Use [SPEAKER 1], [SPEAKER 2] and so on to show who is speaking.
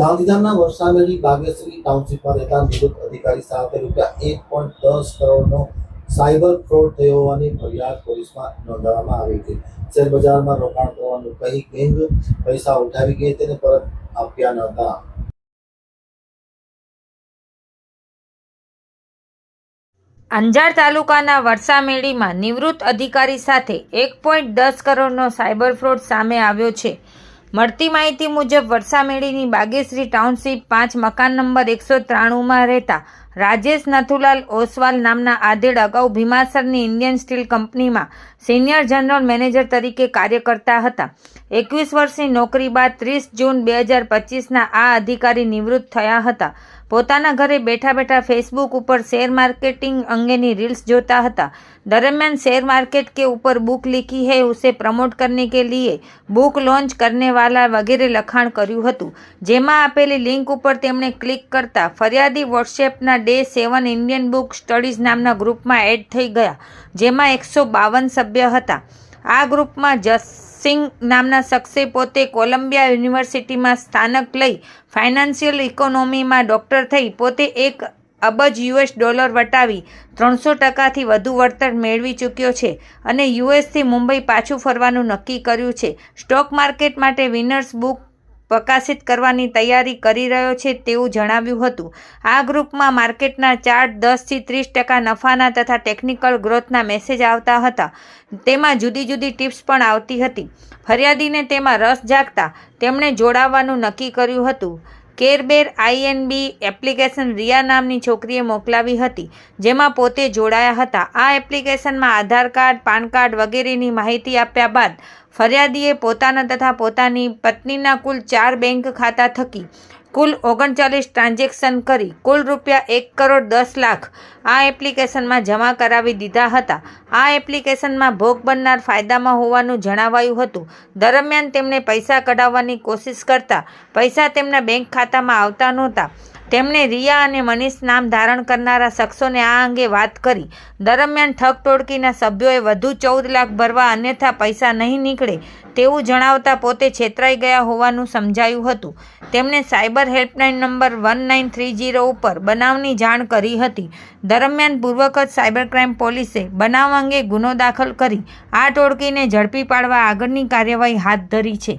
[SPEAKER 1] ગાંધીધામના વરસામેલી બાગેશ્વરી ટાઉનશીપમાં રહેતા નિવૃત્ત અધિકારી સાથે રૂપિયા એક પોઈન્ટ દસ કરોડનો સાયબર ફ્રોડ થયો હોવાની ફરિયાદ પોલીસમાં નોંધવામાં આવી હતી. શેર રોકાણ કરવાનું કહી ગેંગ પૈસા ઉઠાવી ગઈ તેને પરત આપ્યા ન હતા.
[SPEAKER 2] અંજાર તાલુકાના વરસામેડીમાં નિવૃત્ત અધિકારી સાથે એક પોઈન્ટ દસ કરોડનો સાયબર ફ્રોડ સામે આવ્યો છે. મળતી માહિતી મુજબ વરસામેડીની બાગેશ્રી ટાઉનશીપ પાંચ મકાન નંબર એકસો ત્રાણુંમાં રહેતા રાજેશ નથુલાલ ઓસવાલ નામના આધેડ અગાઉ ભીમાસરની ઇન્ડિયન સ્ટીલ કંપનીમાં સિનિયર જનરલ મેનેજર તરીકે કાર્ય કરતા હતા. એકવીસ વર્ષની નોકરી બાદ ત્રીસ જૂન બે હજાર પચીસના આ અધિકારી નિવૃત્ત થયા હતા. પોતાના ઘરે બેઠા બેઠા ફેસબુક ઉપર શેર માર્કેટિંગ અંગેની રીલ્સ જોતા હતા. દરમિયાન શેર માર્કેટ કે ઉપર બુક લીખી હે ઉસે પ્રમોટ કરને કે લીએ બુક લોન્ચ કરને વાલા વગેરે લખાણ કર્યું હતું. જેમાં આપેલી લિંક ઉપર તેમણે ક્લિક કરતા ફરિયાદી વોટ્સએપના day seven Indian book studies નામના ગ્રુપમાં એડ થઈ ગયા, જેમાં એકસો બાવન સભ્ય હતા. આ ગ્રુપમાં જસિંગ નામના શખ્સે પોતે કોલંબિયા યુનિવર્સિટીમાં સ્થાનક લઈ ફાઇનાન્શિયલ ઇકોનોમીમાં ડૉક્ટર થઈ, પોતે એક અબજ યુએસ ડોલર વટાવી ત્રણસો ટકાથી વધુ વળતર મેળવી ચૂક્યો છે અને યુએસથી મુંબઈ પાછું ફરવાનું નક્કી કર્યું છે. સ્ટોક માર્કેટ માટે વિનર્સ બુક પ્રકાશિત કરવાની તૈયારી કરી રહ્યો છે તેવું જણાવ્યું હતું. આ ગ્રુપમાં માર્કેટના ચાર્ટ દસથી ત્રીસ ટકા નફાના તથા ટેકનિકલ ગ્રોથના મેસેજ આવતા હતા. તેમાં જુદી જુદી ટિપ્સ પણ આવતી હતી. ફરિયાદીને તેમાં રસ જાગતા તેમણે જોડાવાનું નક્કી કર્યું હતું. કેરબેર આઈએનબી એપ્લિકેશન રિયા નામની છોકરીએ મોકલાવી હતી, જેમાં પોતે જોડાયા હતા. આ એપ્લિકેશનમાં આધાર કાર્ડ, પાન કાર્ડ વગેરેની માહિતી આપ્યા બાદ ફરિયાદીએ પોતાના તથા પોતાની પત્નીના કુલ ચાર બેંક ખાતા થકી કુલ ઓગણચાલીસ ટ્રાન્ઝેક્શન કરી કુલ રૂપિયા એક કરોડ દસ લાખ આ એપ્લિકેશનમાં જમા કરાવી દીધા હતા. આ એપ્લિકેશનમાં ભોગ બનનાર ફાયદામાં હોવાનું જણાવાયું હતું. દરમિયાન તેમણે પૈસા કઢાવવાની કોશિશ કરતા, પૈસા તેમના બેંક ખાતામાં આવતા નહોતા. તેમણે રિયા અને મનીષ નામ ધારણ કરનારા શખ્સોને આ અંગે વાત કરી. દરમિયાન ઠગ ટોળકીના સભ્યોએ વધુ ચૌદ લાખ ભરવા અન્યથા પૈસા નહીં નીકળે તેવું જણાવતા પોતે છેતરાઈ ગયા હોવાનું સમજાયું હતું. તેમણે cyber helpline number one nine three zero ઉપર બનાવની જાણ કરી હતી. દરમિયાન પૂર્વકત સાયબર ક્રાઇમ પોલીસે બનાવ અંગે ગુનો દાખલ કરી આ ટોળકીને ઝડપી પાડવા આગળની કાર્યવાહી હાથ ધરી છે.